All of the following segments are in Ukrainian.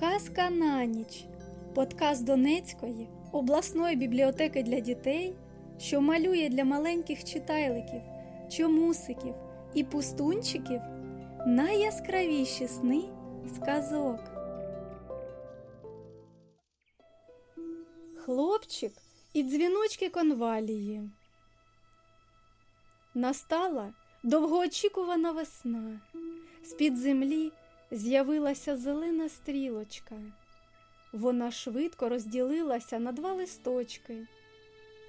Казка на ніч. Подкаст Донецької обласної бібліотеки для дітей, що малює для маленьких читайликів, чомусиків і пустунчиків найяскравіші сни сказок. Хлопчик і дзвіночки конвалії. Настала довгоочікувана весна. З-під землі з'явилася зелена стрілочка. Вона швидко розділилася на два листочки.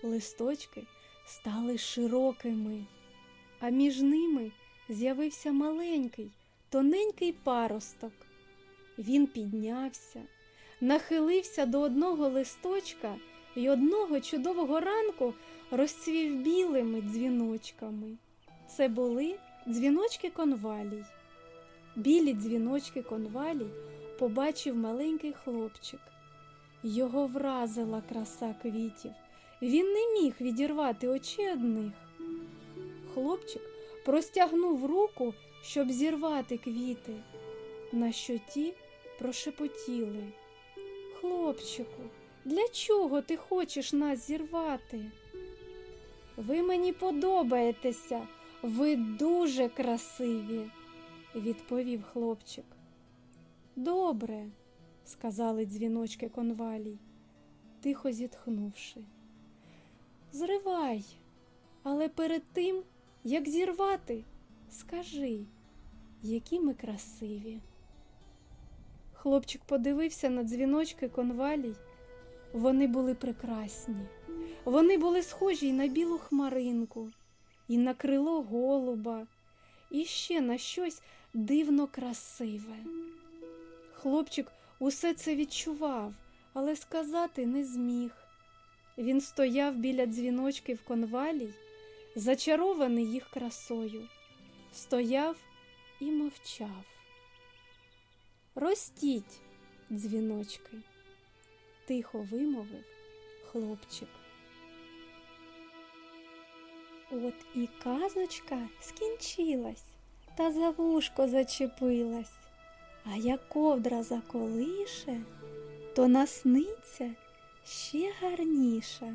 Листочки стали широкими, а між ними з'явився маленький, тоненький паросток. Він піднявся, нахилився до одного листочка і одного чудового ранку розцвів білими дзвіночками. Це були дзвіночки конвалій. Білі дзвіночки конвалій побачив маленький хлопчик. Його вразила краса квітів. Він не міг відірвати очей одних. Хлопчик простягнув руку, щоб зірвати квіти, на що ті прошепотіли. Хлопчику, для чого ти хочеш нас зірвати? Ви мені подобаєтеся, ви дуже красиві, відповів хлопчик. Добре, сказали дзвіночки конвалій, тихо зітхнувши. Зривай, але перед тим, як зірвати, скажи, які ми красиві. Хлопчик подивився на дзвіночки конвалій. Вони були прекрасні. Вони були схожі й на білу хмаринку, і на крило голуба, і ще на щось дивно красиве. Хлопчик усе це відчував, але сказати не зміг. Він стояв біля дзвіночків конвалій, зачарований їх красою, стояв і мовчав. Ростіть, дзвіночки, тихо вимовив хлопчик. От і казочка скінчилась, та за вушко зачепилась, а як ковдра заколише, то насниться ще гарніше.